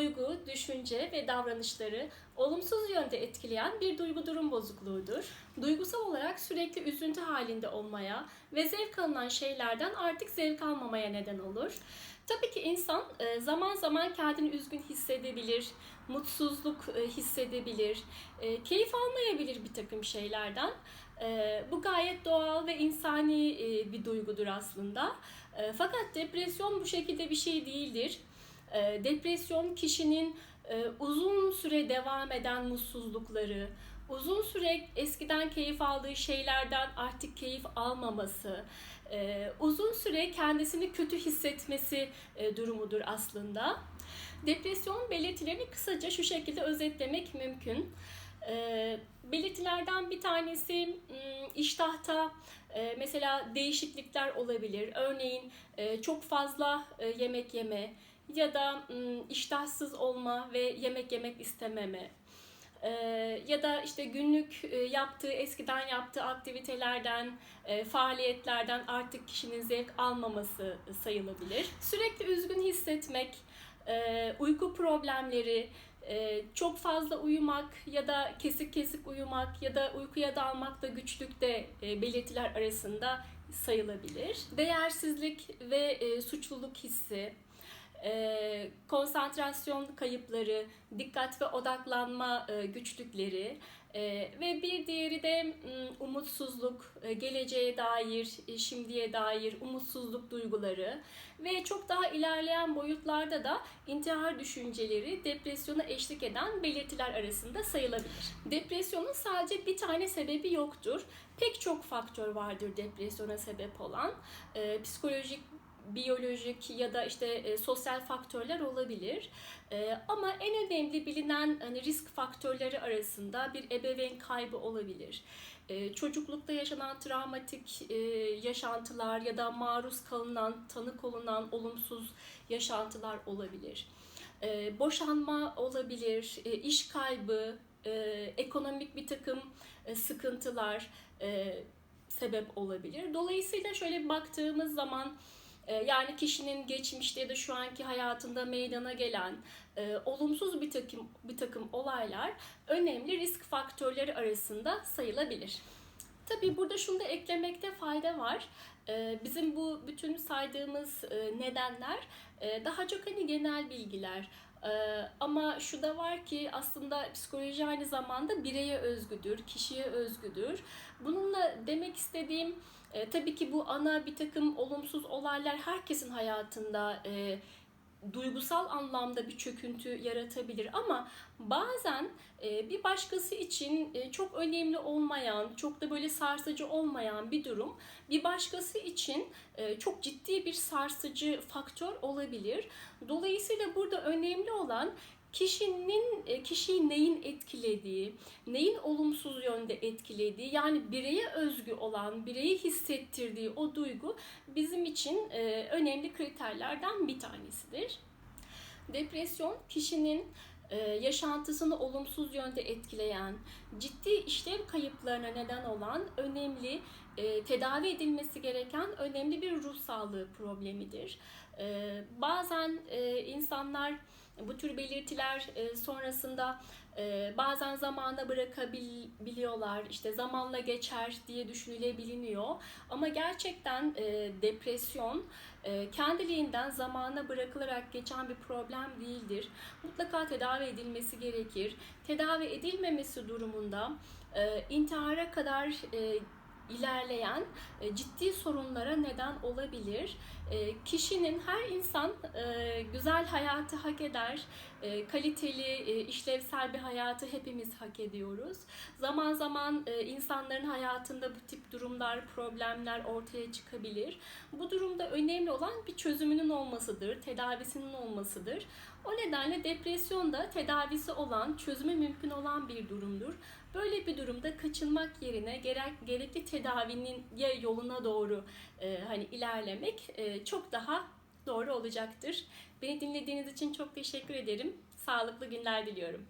Duygu, düşünce ve davranışları olumsuz yönde etkileyen bir duygu durum bozukluğudur. Duygusal olarak sürekli üzüntü halinde olmaya ve zevk alınan şeylerden artık zevk almamaya neden olur. Tabii ki insan e, zaman zaman kendini üzgün hissedebilir, mutsuzluk e, hissedebilir, e, keyif almayabilir bir takım şeylerden. Bu gayet doğal ve insani bir duygudur aslında. Fakat depresyon bu şekilde bir şey değildir. Depresyon kişinin uzun süre devam eden mutsuzlukları, uzun süre eskiden keyif aldığı şeylerden artık keyif almaması, uzun süre kendisini kötü hissetmesi durumudur aslında. Depresyon belirtilerini kısaca şu şekilde özetlemek mümkün. Belirtilerden bir tanesi iştahta mesela değişiklikler olabilir. Örneğin çok fazla yemek yeme ya da iştahsız olma ve yemek yemek istememe ya da işte günlük yaptığı, eskiden yaptığı aktivitelerden, faaliyetlerden artık kişinin zevk almaması sayılabilir. Sürekli üzgün hissetmek, uyku problemleri, çok fazla uyumak ya da kesik kesik uyumak ya da uykuya dalmak da güçlükte belirtiler arasında sayılabilir. Değersizlik ve suçluluk hissi, konsantrasyon kayıpları, dikkat ve odaklanma güçlükleri ve bir diğeri de umutsuzluk, geleceğe dair, şimdiye dair umutsuzluk duyguları ve çok daha ilerleyen boyutlarda da intihar düşünceleri depresyona eşlik eden belirtiler arasında sayılabilir. Depresyonun sadece bir tane sebebi yoktur. Pek çok faktör vardır depresyona sebep olan. Psikolojik biyolojik ya da işte e, sosyal faktörler olabilir. E, ama en önemli bilinen hani risk faktörleri arasında bir ebeveyn kaybı olabilir. E, çocuklukta yaşanan travmatik e, yaşantılar ya da maruz kalınan, tanık olunan olumsuz yaşantılar olabilir. E, boşanma olabilir, e, iş kaybı, e, ekonomik bir takım e, sıkıntılar e, sebep olabilir. Dolayısıyla şöyle baktığımız zaman yani kişinin geçmişte ya da şu anki hayatında meydana gelen e, olumsuz bir takım bir takım olaylar önemli risk faktörleri arasında sayılabilir. Tabii burada şunu da eklemekte fayda var. Ee, bizim bu bütün saydığımız e, nedenler e, daha çok hani genel bilgiler. Ee, ama şu da var ki aslında psikoloji aynı zamanda bireye özgüdür, kişiye özgüdür. Bununla demek istediğim e, tabii ki bu ana bir takım olumsuz olaylar herkesin hayatında e, duygusal anlamda bir çöküntü yaratabilir ama bazen e, bir başkası için e, çok önemli olmayan, çok da böyle sarsıcı olmayan bir durum bir başkası için e, çok ciddi bir sarsıcı faktör olabilir. Dolayısıyla burada önemli olan kişinin e, kişiyi neyin etkilediği, neyin olumsuz yönde etkilediği yani bireye özgü olan, bireyi hissettirdiği o duygu bizim için e, önemli kriterlerden bir tanesidir. Depresyon kişinin e, yaşantısını olumsuz yönde etkileyen, ciddi işlev kayıplarına neden olan önemli, tedavi edilmesi gereken önemli bir ruh sağlığı problemidir. Bazen insanlar bu tür belirtiler e, sonrasında e, bazen zamana bırakabiliyorlar, işte zamanla geçer diye düşünülebiliniyor. Ama gerçekten e, depresyon kendiliğinden zamana bırakılarak geçen bir problem değildir. Mutlaka tedavi edilmesi gerekir. Tedavi edilmemesi durumunda intihara kadar ilerleyen e, ciddi sorunlara neden olabilir. E, kişinin her insan e, güzel hayatı hak eder, kaliteli, işlevsel bir hayatı hepimiz hak ediyoruz. Zaman zaman insanların hayatında bu tip durumlar, problemler ortaya çıkabilir. Bu durumda önemli olan bir çözümünün olmasıdır, tedavisinin olmasıdır. O nedenle depresyon da tedavisi olan, çözümü mümkün olan bir durumdur. Böyle bir durumda kaçınmak yerine gerek, gerekli tedavinin ya yoluna doğru e, hani ilerlemek e, çok daha doğru olacaktır. Beni dinlediğiniz için çok teşekkür ederim. Sağlıklı günler diliyorum.